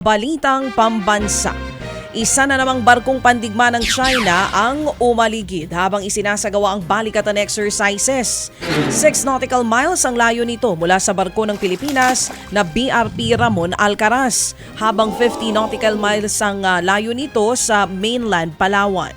Balitang Pambansa. Isa na namang barkong pandigma ng China ang umaligid habang isinasagawa ang balikatan exercises. Six nautical miles ang layo nito mula sa barko ng Pilipinas na BRP Ramon Alcaraz, habang 50 nautical miles ang ah, layo nito sa mainland Palawan.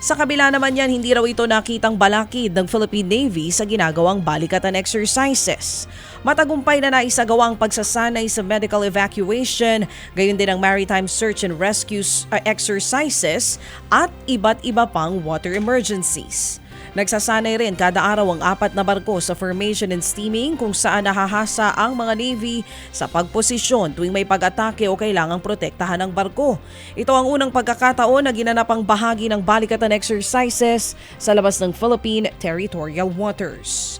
Sa kabila naman yan, hindi raw ito nakitang balakid ng Philippine Navy sa ginagawang balikatan exercises. Matagumpay na naisagawa ang pagsasanay sa medical evacuation, gayon din ang maritime search and rescue uh, exercises at iba't iba pang water emergencies. Nagsasanay rin kada araw ang apat na barko sa formation and steaming kung saan nahahasa ang mga Navy sa pagposisyon tuwing may pag-atake o kailangang protektahan ng barko. Ito ang unang pagkakataon na ginanap ang bahagi ng balikatan exercises sa labas ng Philippine territorial waters.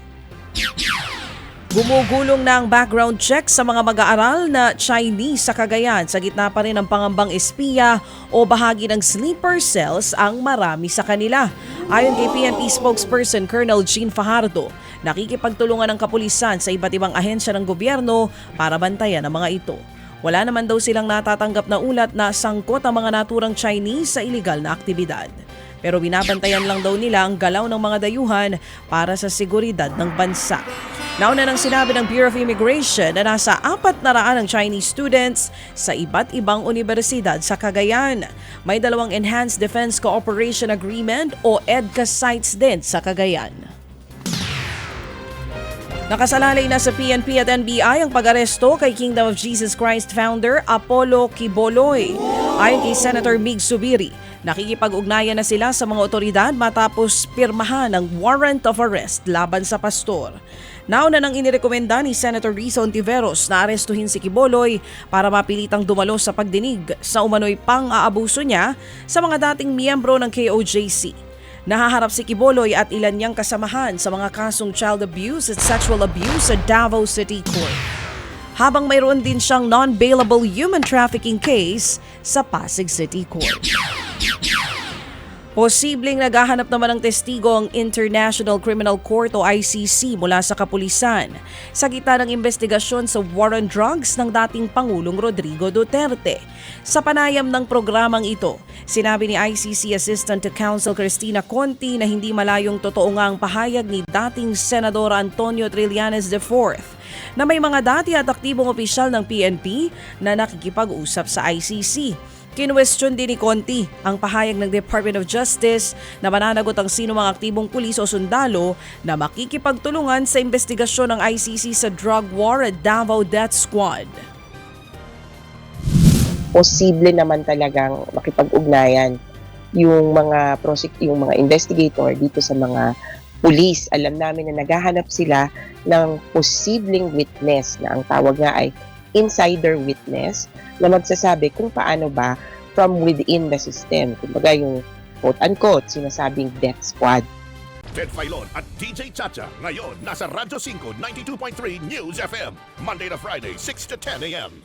Gumugulong na ang background check sa mga mag-aaral na Chinese sa Cagayan sa gitna pa rin ng pangambang espiya o bahagi ng sleeper cells ang marami sa kanila. Ayon kay PNP spokesperson Colonel Jean Fajardo, nakikipagtulungan ng kapulisan sa iba't ibang ahensya ng gobyerno para bantayan ang mga ito. Wala naman daw silang natatanggap na ulat na sangkot ang mga naturang Chinese sa iligal na aktibidad. Pero binabantayan lang daw nila ang galaw ng mga dayuhan para sa seguridad ng bansa. Nauna nang sinabi ng Bureau of Immigration na nasa apat na raan ang Chinese students sa iba't ibang universidad sa Cagayan. May dalawang Enhanced Defense Cooperation Agreement o EDCA sites din sa Cagayan. Nakasalalay na sa PNP at NBI ang pag-aresto kay Kingdom of Jesus Christ founder Apollo Kiboloy. Ayon kay Senator Mig Subiri, nakikipag-ugnayan na sila sa mga otoridad matapos pirmahan ang warrant of arrest laban sa pastor. Nauna nang inirekomenda ni Senator Risa Ontiveros na arestuhin si Kiboloy para mapilitang dumalo sa pagdinig sa umano'y pang-aabuso niya sa mga dating miyembro ng KOJC. Nahaharap si Kiboloy at ilan niyang kasamahan sa mga kasong child abuse at sexual abuse sa Davao City Court. Habang mayroon din siyang non-bailable human trafficking case sa Pasig City Court. Posibleng naghahanap naman ng testigo ang International Criminal Court o ICC mula sa kapulisan sa gitna ng investigasyon sa war on drugs ng dating Pangulong Rodrigo Duterte. Sa panayam ng programang ito, sinabi ni ICC Assistant to Counsel Cristina Conti na hindi malayong totoo nga ang pahayag ni dating Senador Antonio Trillanes IV na may mga dati at aktibong opisyal ng PNP na nakikipag-usap sa ICC. Kinwestiyon din ni Conti ang pahayag ng Department of Justice na mananagot ang sino mga aktibong pulis o sundalo na makikipagtulungan sa investigasyon ng ICC sa drug war at Davao Death Squad. posible naman talagang makipag-ugnayan yung mga prosec- yung mga investigator dito sa mga pulis. Alam namin na naghahanap sila ng posibleng witness na ang tawag nga ay insider witness na magsasabi kung paano ba from within the system. Kumbaga yung quote-unquote sinasabing death squad. Ted Filon at DJ Chacha. Ngayon, nasa Radyo 5, 92.3 News FM. Monday to Friday, 6 to 10 a.m.